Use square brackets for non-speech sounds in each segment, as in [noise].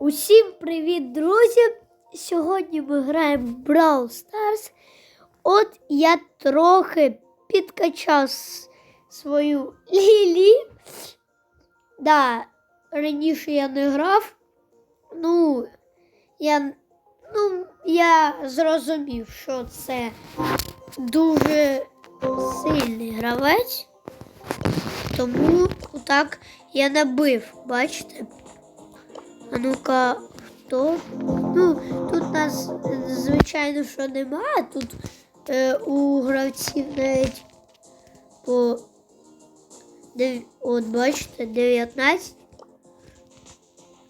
Усім привіт, друзі! Сьогодні ми граємо в Brawl Stars. От я трохи підкачав свою [laughs] Лілі. Да, раніше я не грав. Ну, я, ну, я зрозумів, що це дуже сильний гравець. Тому так я набив, бачите? А ну-ка, хто? Ну, тут нас, звичайно, що немає. Тут е, у гравців навіть по. От, бачите, 19.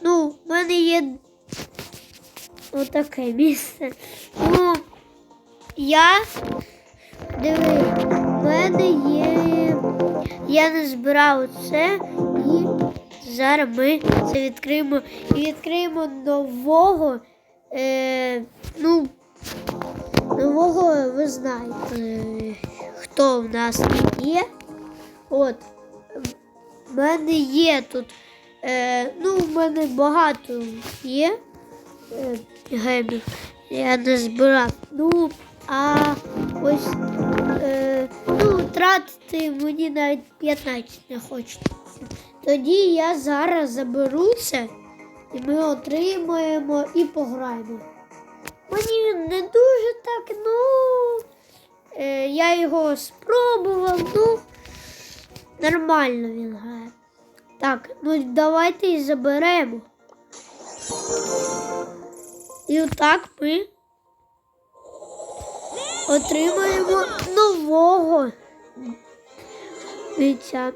Ну, в мене є отаке місце. Ну, я диви, в мене є. Я не збирав це зараз ми це відкриємо і відкриємо нового. Е, ну, нового ви знаєте, хто в нас є. От. В мене є тут. Е, ну, в мене багато є е, гемів. Я не збирав. Ну, а ось е, ну, тратити мені навіть 15 не хочеться. Тоді я зараз заберу це і ми отримаємо і пограємо. Мені не дуже так, ну е, я його спробував, ну нормально він грає. Так, ну давайте і заберемо. І отак ми отримаємо нового бійця.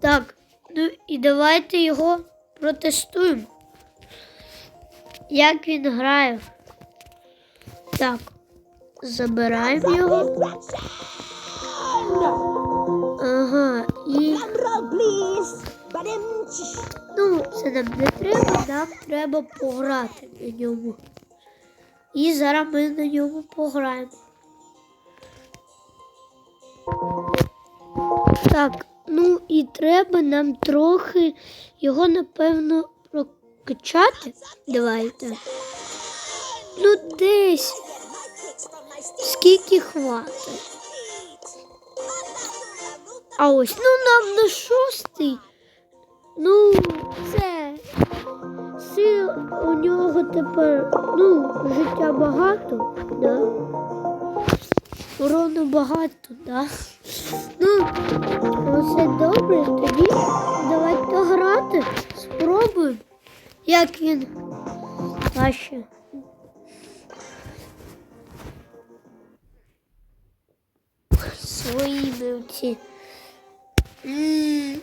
Так, ну і давайте його протестуємо. Як він грає. Так, забираємо його. Ага, і ну, це нам не треба, нам треба пограти на ньому. І зараз ми на ньому пограємо. Так, ну і треба нам трохи його, напевно, прокачати. Давайте. Ну, десь. Скільки хватить. А ось, ну нам на шостий. Ну, це сил у нього тепер, ну, життя багато, да. Урону багато, да. Ну, все добре, тоді давайте грати, спробуємо, як він краще. Своїми ці.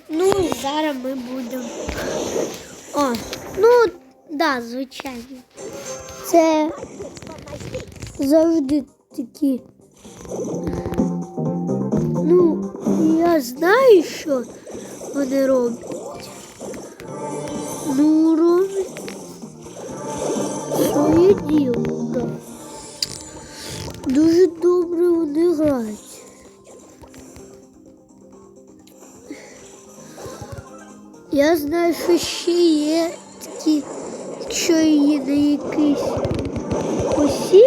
Ну, зараз ми будемо. О, ну, да, звичайно. Це завжди такі. Ну, я знаю, що вони роблять. Ну, роблять своє діло, да. Дуже добре вони грають. Я знаю, що ще є такі, якщо її на якийсь посівку,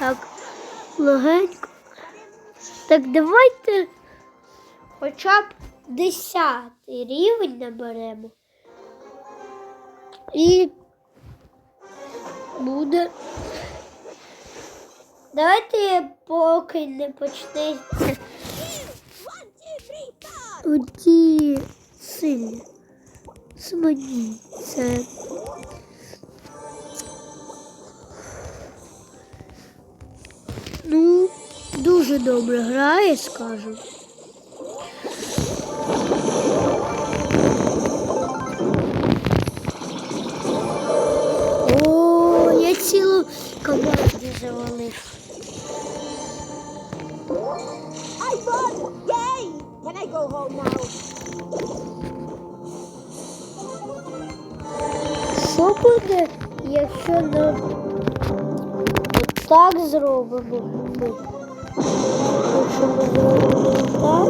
так. Легенько. Так давайте хоча б 10 рівень наберемо. І буде. Давайте поки не почнеться оті сильні. Смані. Ну, дуже добре грає, скажу. О, я цілу команду завалив. I won! Yay! Can I go home now? Що буде, якщо не так зробимо? Зробимо так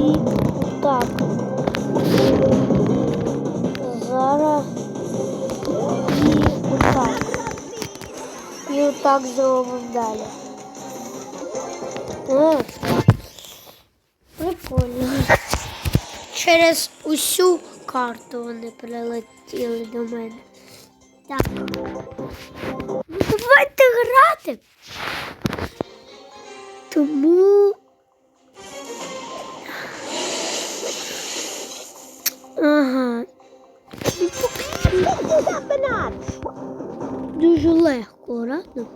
і так. Зараз і отак. І отак зробимо далі. О, прикольно. Через усю карту вони прилетіли до мене. Так. Грати. Тому. Ага. Дуже легко, радно?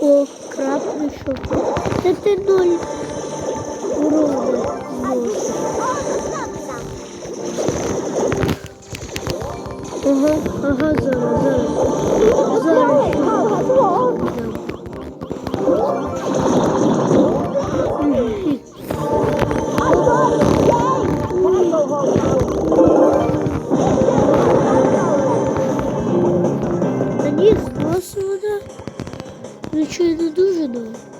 О, краб прийшов. Це ти ноль урона. Ага, ага, зараз, зараз. Зараз. ще Oh, what's wrong? Мгм. I won! Yay! Can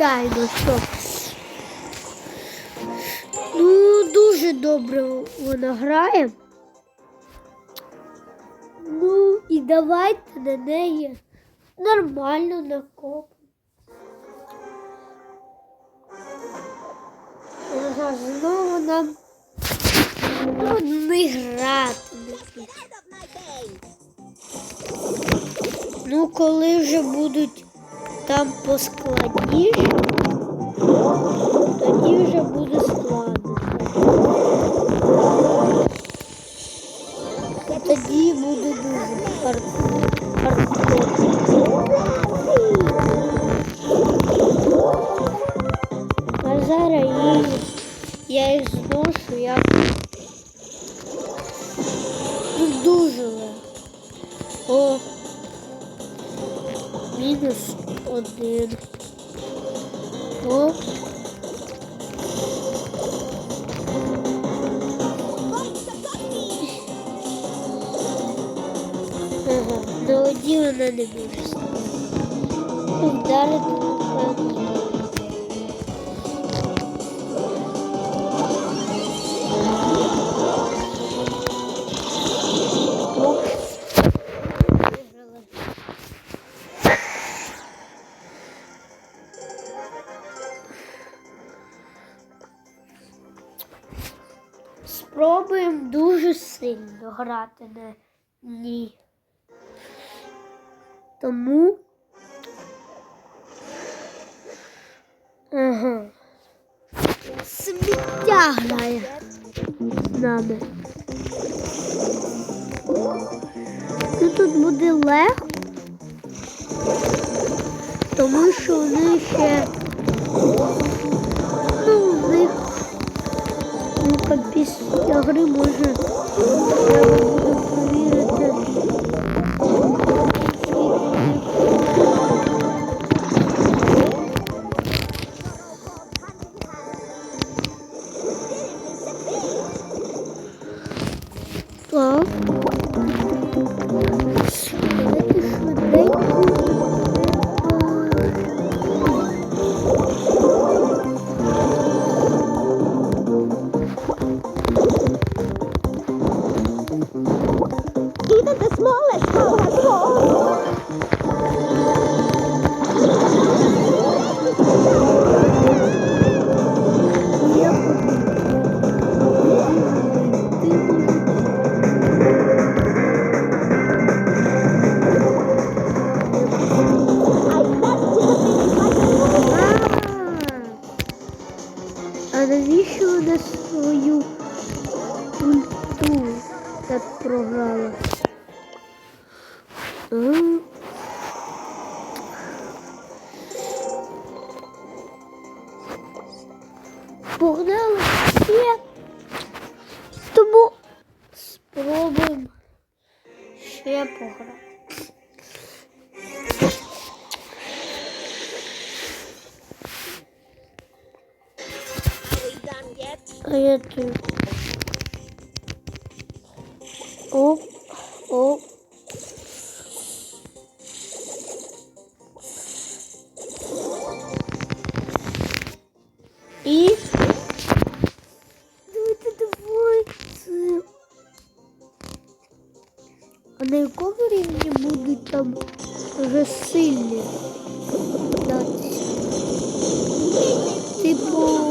звичайно, що. Ну, дуже добре вона грає. Ну, і давайте на неї нормально накопимо. Ага, знову нам ну, не грати. Get out of my base! Ну, коли вже будуть там поскладніше, тоді вже буде складно. Тоді буде дуже. А зараз я їх зношу ну, дуже. О, мінус один. О, ага, на воді вона не може стати. Ну, Вдарити напевно. Спробуємо дуже сильно грати на ній. Тому. Ага. Сміття грає з нами. Ну тут буде легко, тому що вони ще 26 ahri boy है Ще. Тому спробуємо ще пограти. Тут. Оп, оп. Рівні будуть там вже сильні? Типу,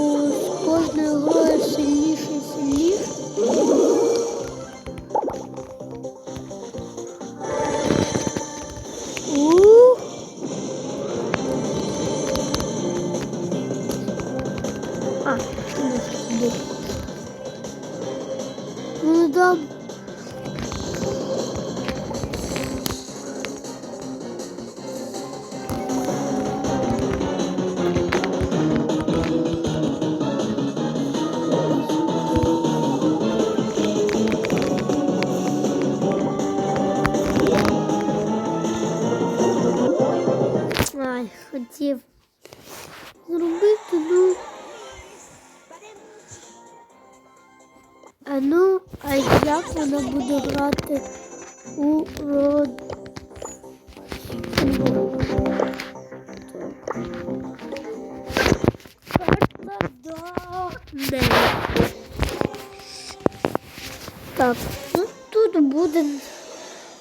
буде.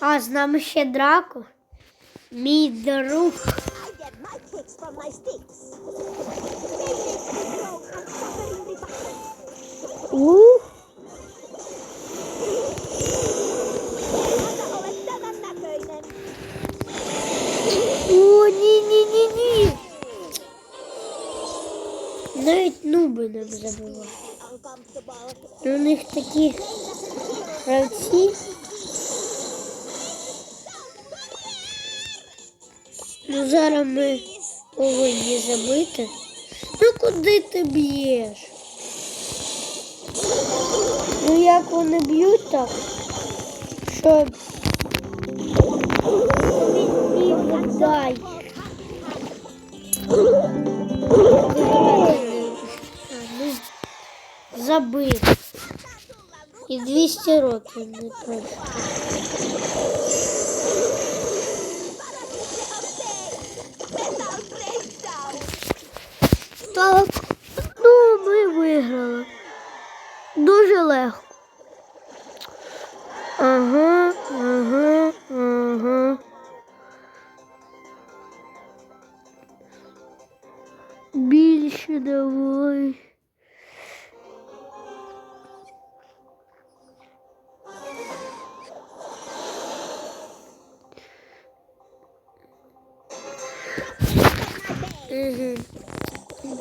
А, з нами ще драко. Мій друг. Ух. О, ні, ні, ні, ні. Навіть нуби нам. Ну, У них такі гравці. Ну, зараз ми повинні забити. Ну куди ти б'єш? Ну як вони б'ють так? Що ну, Забив. І 200 років не точно. Так, ну ми виграли. Дуже легко. Ага, ага, ага. Більше давай. Угу.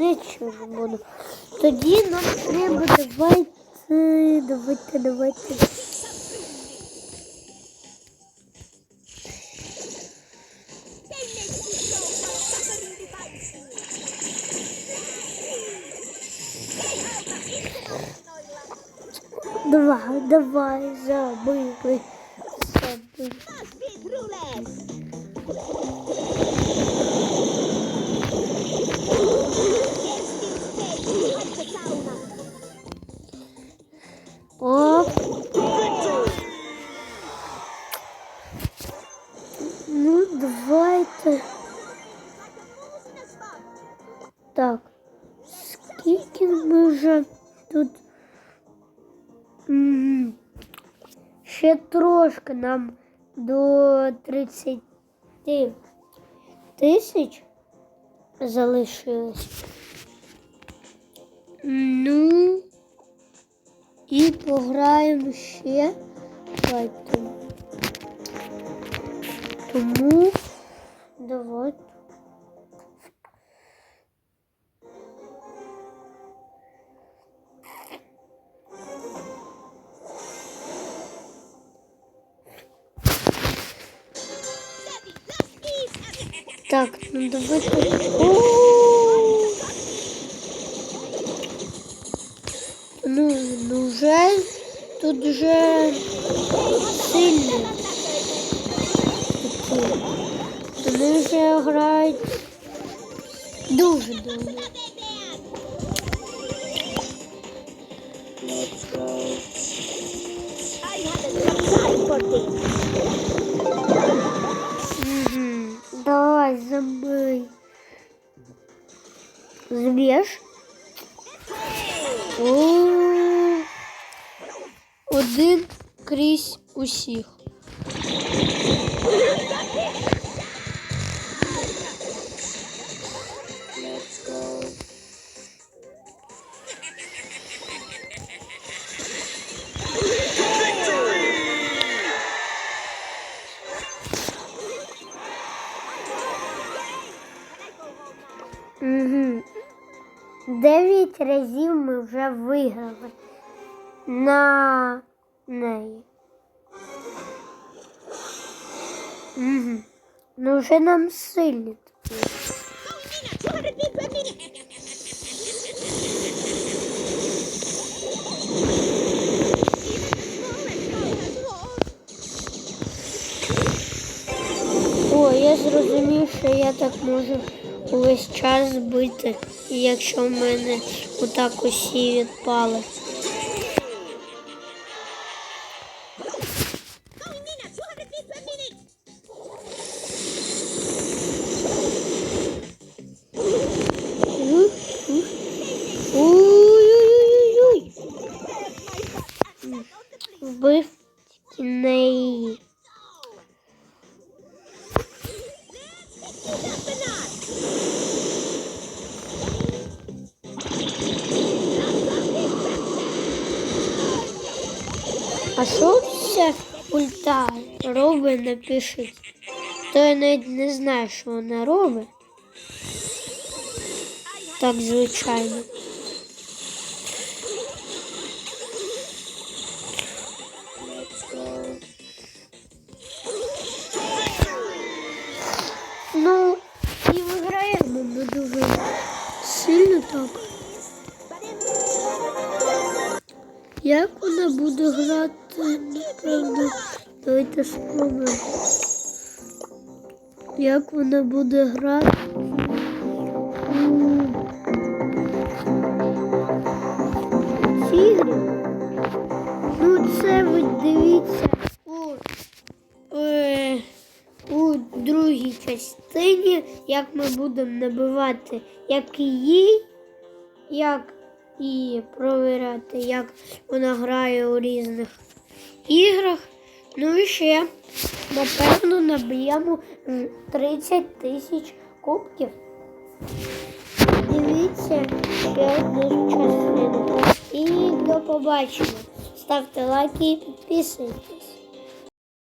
Нічого буду. Тоді нам треба давайте, давайте, давайте. They make me grow Так, скільки ми вже тут ще трошки нам до 30 тисяч залишилось. Ну і пограємо ще Давайте. Тому давайте. Так, ну давайте. О! Ну, ну вже тут вже сильні. такі. Вони вже грають дуже довго. I haven't got Зб'єш? О, Один крізь усіх. Угу. Дев'ять разів ми вже виграли на неї. Угу. Ну вже нам сильні. такі. 200 feet per minute. О, я зрозумів, що я так можу увесь час бити, якщо в мене отак усі відпали. Напишіть. То я навіть не знаю, що вона робить. Так, звичайно. Ну, і виграємо ми дуже сильно так. Як вона буде грати, напевно, давайте спробуємо. Як вона буде грати? Ігри? Ну, це ви дивіться у, е, у другій частині, як ми будемо набивати як її, як і провіряти, як вона грає у різних іграх. Ну і ще, напевно, наб'ємо 30 тисяч кубків. Дивіться ще одну частину. І до побачення. Ставте лайки і підписуйтесь.